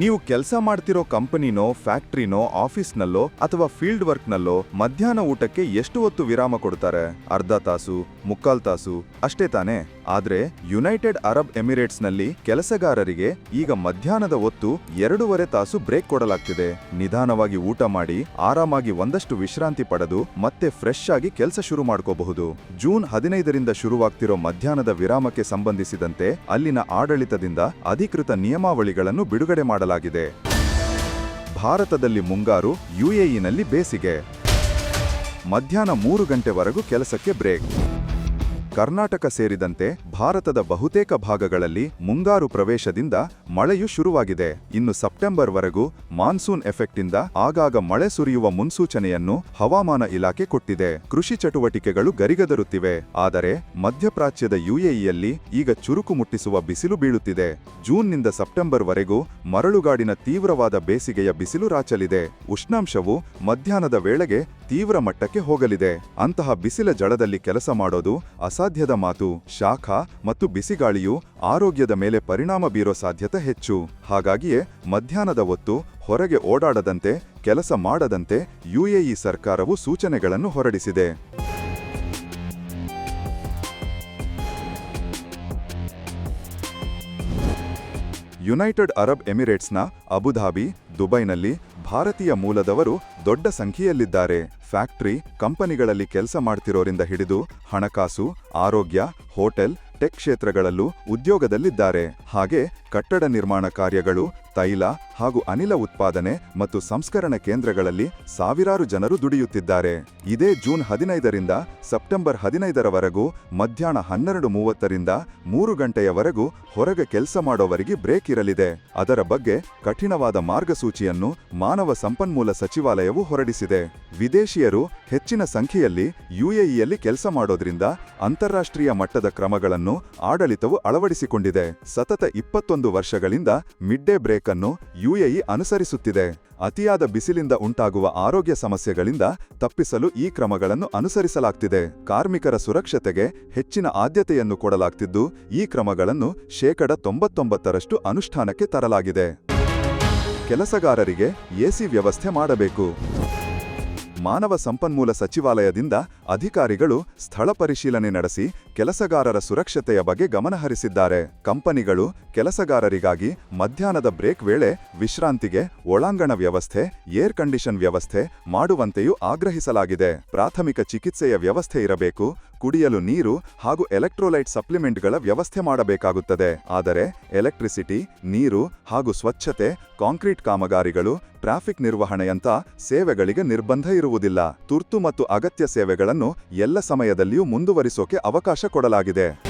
ನೀವು ಕೆಲಸ ಮಾಡ್ತಿರೋ ಕಂಪನಿನೋ, ಫ್ಯಾಕ್ಟ್ರಿನೋ, ಆಫೀಸ್ನಲ್ಲೋ ಅಥವಾ ಫೀಲ್ಡ್ ವರ್ಕ್ನಲ್ಲೋ ಮಧ್ಯಾಹ್ನ ಊಟಕ್ಕೆ ಎಷ್ಟು ಹೊತ್ತು ವಿರಾಮ ಕೊಡ್ತಾರೆ? ಅರ್ಧ ತಾಸು, ಮುಕ್ಕಾಲ್ ತಾಸು, ಅಷ್ಟೇ ತಾನೇ? ಆದ್ರೆ ಯುನೈಟೆಡ್ ಅರಬ್ ಎಮಿರೇಟ್ಸ್ನಲ್ಲಿ ಕೆಲಸಗಾರರಿಗೆ ಈಗ ಮಧ್ಯಾಹ್ನದ ಹೊತ್ತು ಎರಡೂವರೆ ತಾಸು ಬ್ರೇಕ್ ಕೊಡಲಾಗ್ತಿದೆ. ನಿಧಾನವಾಗಿ ಊಟ ಮಾಡಿ, ಆರಾಮಾಗಿ ಒಂದಷ್ಟು ವಿಶ್ರಾಂತಿ ಪಡೆದು ಮತ್ತೆ ಫ್ರೆಶ್ ಆಗಿ ಕೆಲಸ ಶುರು ಮಾಡ್ಕೋಬಹುದು. ಜೂನ್ ಹದಿನೈದರಿಂದ ಶುರುವಾಗ್ತಿರೋ ಮಧ್ಯಾಹ್ನದ ವಿರಾಮಕ್ಕೆ ಸಂಬಂಧಿಸಿದಂತೆ ಅಲ್ಲಿನ ಆಡಳಿತದಿಂದ ಅಧಿಕೃತ ನಿಯಮಾವಳಿಗಳನ್ನು ಬಿಡುಗಡೆ ಮಾಡಲಾಗಿದೆ. ಭಾರತದಲ್ಲಿ ಮುಂಗಾರು ಯುಎಇನಲ್ಲಿ ಬೇಸಿಗೆ. ಮಧ್ಯಾಹ್ನ ಮೂರು ಗಂಟೆವರೆಗೂ ಕೆಲಸಕ್ಕೆ ಬ್ರೇಕ್. ಕರ್ನಾಟಕ ಸೇರಿದಂತೆ ಭಾರತದ ಬಹುತೇಕ ಭಾಗಗಳಲ್ಲಿ ಮುಂಗಾರು ಪ್ರವೇಶದಿಂದ ಮಳೆಯು ಶುರುವಾಗಿದೆ. ಇನ್ನು ಸೆಪ್ಟೆಂಬರ್ವರೆಗೂ ಮಾನ್ಸೂನ್ ಎಫೆಕ್ಟಿಂದ ಆಗಾಗ ಮಳೆ ಸುರಿಯುವ ಮುನ್ಸೂಚನೆಯನ್ನು ಹವಾಮಾನ ಇಲಾಖೆ ಕೊಟ್ಟಿದೆ. ಕೃಷಿ ಚಟುವಟಿಕೆಗಳು ಗರಿಗದರುತ್ತಿವೆ. ಆದರೆ ಮಧ್ಯಪ್ರಾಚ್ಯದ ಯುಎಇಯಲ್ಲಿ ಈಗ ಚುರುಕು ಮುಟ್ಟಿಸುವ ಬಿಸಿಲು ಬೀಳುತ್ತಿದೆ. ಜೂನ್ನಿಂದ ಸೆಪ್ಟೆಂಬರ್ವರೆಗೂ ಮರಳುಗಾಡಿನ ತೀವ್ರವಾದ ಬೇಸಿಗೆಯ ಬಿಸಿಲು ರಾಚಲಿದೆ. ಉಷ್ಣಾಂಶವು ಮಧ್ಯಾಹ್ನದ ವೇಳೆಗೆ ತೀವ್ರ ಮಟ್ಟಕ್ಕೆ ಹೋಗಲಿದೆ. ಅಂತಹ ಬಿಸಿಲ ಜಳದಲ್ಲಿ ಕೆಲಸ ಮಾಡೋದು ಅಸಾಧ್ಯದ ಮಾತು. ಶಾಖ ಮತ್ತು ಬಿಸಿಗಾಳಿಯು ಆರೋಗ್ಯದ ಮೇಲೆ ಪರಿಣಾಮ ಬೀರೋ ಸಾಧ್ಯತೆ ಹೆಚ್ಚು. ಹಾಗಾಗಿಯೇ ಮಧ್ಯಾಹ್ನದ ಹೊತ್ತು ಹೊರಗೆ ಓಡಾಡದಂತೆ, ಕೆಲಸ ಮಾಡದಂತೆ ಯುಎಇ ಸರ್ಕಾರವು ಸೂಚನೆಗಳನ್ನು ಹೊರಡಿಸಿದೆ. ಯುನೈಟೆಡ್ ಅರಬ್ ಎಮಿರೇಟ್ಸ್ನ ಅಬುಧಾಬಿ, ದುಬೈನಲ್ಲಿ ಭಾರತೀಯ ಮೂಲದವರು ದೊಡ್ಡ ಸಂಖ್ಯೆಯಲ್ಲಿದ್ದಾರೆ. ಫ್ಯಾಕ್ಟರಿ ಕಂಪನಿಗಳಲ್ಲಿ ಕೆಲಸ ಮಾಡ್ತಿರೋರಿಂದ ಹಿಡಿದು ಹಣಕಾಸು, ಆರೋಗ್ಯ, ಹೋಟೆಲ್, ಟೆಕ್ ಕ್ಷೇತ್ರಗಳಲ್ಲೂ ಉದ್ಯೋಗದಲ್ಲಿದ್ದಾರೆ. ಹಾಗೆ ಕಟ್ಟಡ ನಿರ್ಮಾಣ ಕಾರ್ಯಗಳು, ತೈಲ ಹಾಗೂ ಅನಿಲ ಉತ್ಪಾದನೆ ಮತ್ತು ಸಂಸ್ಕರಣ ಕೇಂದ್ರಗಳಲ್ಲಿ ಸಾವಿರಾರು ಜನರು ದುಡಿಯುತ್ತಿದ್ದಾರೆ. ಇದೇ ಜೂನ್ ಹದಿನೈದರಿಂದ ಸೆಪ್ಟೆಂಬರ್ ಹದಿನೈದರವರೆಗೂ, ಮಧ್ಯಾಹ್ನ ಹನ್ನೆರಡು ಮೂವತ್ತರಿಂದ ಮೂರು ಗಂಟೆಯವರೆಗೂ ಹೊರಗೆ ಕೆಲಸ ಮಾಡೋವರಿಗೆ ಬ್ರೇಕ್ ಇರಲಿದೆ. ಅದರ ಬಗ್ಗೆ ಕಠಿಣವಾದ ಮಾರ್ಗಸೂಚಿಯನ್ನು ಮಾನವ ಸಂಪನ್ಮೂಲ ಸಚಿವಾಲಯವು ಹೊರಡಿಸಿದೆ. ವಿದೇಶಿಯರು ಹೆಚ್ಚಿನ ಸಂಖ್ಯೆಯಲ್ಲಿ ಯುಎಇಯಲ್ಲಿ ಕೆಲಸ ಮಾಡೋದ್ರಿಂದ ಅಂತಾರಾಷ್ಟ್ರೀಯ ಮಟ್ಟದ ಕ್ರಮಗಳನ್ನು ಆಡಳಿತವು ಅಳವಡಿಸಿಕೊಂಡಿದೆ. ಸತತ ಇಪ್ಪತ್ತೊಂದು ವರ್ಷಗಳಿಂದ ಮಿಡ್ ಡೇ ಬ್ರೇಕ್ ಅನ್ನು ಯುಎಇ ಅನುಸರಿಸುತ್ತಿದೆ. ಅತಿಯಾದ ಬಿಸಿಲಿಂದ ಉಂಟಾಗುವ ಆರೋಗ್ಯ ಸಮಸ್ಯೆಗಳಿಂದ ತಪ್ಪಿಸಲು ಈ ಕ್ರಮಗಳನ್ನು ಅನುಸರಿಸಲಾಗ್ತಿದೆ. ಕಾರ್ಮಿಕರ ಸುರಕ್ಷತೆಗೆ ಹೆಚ್ಚಿನ ಆದ್ಯತೆಯನ್ನು ಕೊಡಲಾಗ್ತಿದ್ದು, ಈ ಕ್ರಮಗಳನ್ನು ಶೇಕಡ ತೊಂಬತ್ತೊಂಬತ್ತರಷ್ಟು ಅನುಷ್ಠಾನಕ್ಕೆ ತರಲಾಗಿದೆ. ಕೆಲಸಗಾರರಿಗೆ ಎಸಿ ವ್ಯವಸ್ಥೆ ಮಾಡಬೇಕು. ಮಾನವ ಸಂಪನ್ಮೂಲ ಸಚಿವಾಲಯದಿಂದ ಅಧಿಕಾರಿಗಳು ಸ್ಥಳ ಪರಿಶೀಲನೆ ನಡೆಸಿ ಕೆಲಸಗಾರರ ಸುರಕ್ಷತೆಯ ಬಗ್ಗೆ ಗಮನಹರಿಸಿದ್ದಾರೆ ಕಂಪನಿಗಳು ಕೆಲಸಗಾರರಿಗಾಗಿ ಮಧ್ಯಾಹ್ನದ ಬ್ರೇಕ್ ವೇಳೆ ವಿಶ್ರಾಂತಿಗೆ ಒಳಾಂಗಣ ವ್ಯವಸ್ಥೆ, ಏರ್ ಕಂಡೀಷನ್ ವ್ಯವಸ್ಥೆ ಮಾಡುವಂತೆಯೂ ಆಗ್ರಹಿಸಲಾಗಿದೆ. ಪ್ರಾಥಮಿಕ ಚಿಕಿತ್ಸೆಯ ವ್ಯವಸ್ಥೆ ಇರಬೇಕು. ಕುಡಿಯಲು ನೀರು ಹಾಗೂ ಎಲೆಕ್ಟ್ರೋಲೈಟ್ ಸಪ್ಲಿಮೆಂಟ್ಗಳ ವ್ಯವಸ್ಥೆ ಮಾಡಬೇಕಾಗುತ್ತದೆ. ಆದರೆ, ಎಲೆಕ್ಟ್ರಿಸಿಟಿ, ನೀರು ಹಾಗೂ ಸ್ವಚ್ಛತೆ, ಕಾಂಕ್ರೀಟ್ ಕಾಮಗಾರಿಗಳು, ಟ್ರಾಫಿಕ್ ನಿರ್ವಹಣೆಯಂಥ ಸೇವೆಗಳಿಗೆ ನಿರ್ಬಂಧ ಇರುವುದಿಲ್ಲ. ತುರ್ತು ಮತ್ತು ಅಗತ್ಯ ಸೇವೆಗಳನ್ನು ಎಲ್ಲ ಸಮಯದಲ್ಲಿಯೂ ಮುಂದುವರಿಸೋಕೆ ಅವಕಾಶ ಕೊಡಲಾಗಿದೆ.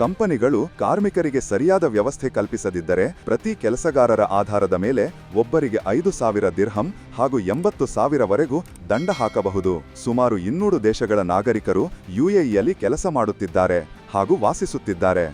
ಕಂಪನಿಗಳು ಕಾರ್ಮಿಕರಿಗೆ ಸರಿಯಾದ ವ್ಯವಸ್ಥೆ ಕಲ್ಪಿಸದಿದ್ದರೆ ಪ್ರತಿ ಕೆಲಸಗಾರರ ಆಧಾರದ ಮೇಲೆ ಒಬ್ಬರಿಗೆ ಐದು ಸಾವಿರ ದಿರ್ಹಂ ಹಾಗೂ ಎಂಬತ್ತು ಸಾವಿರವರೆಗೂ ದಂಡ ಹಾಕಬಹುದು. ಸುಮಾರು ಇನ್ನೂರು ದೇಶಗಳ ನಾಗರಿಕರು ಯುಎಇಯಲ್ಲಿ ಕೆಲಸ ಮಾಡುತ್ತಿದ್ದಾರೆ ಹಾಗೂ ವಾಸಿಸುತ್ತಿದ್ದಾರೆ.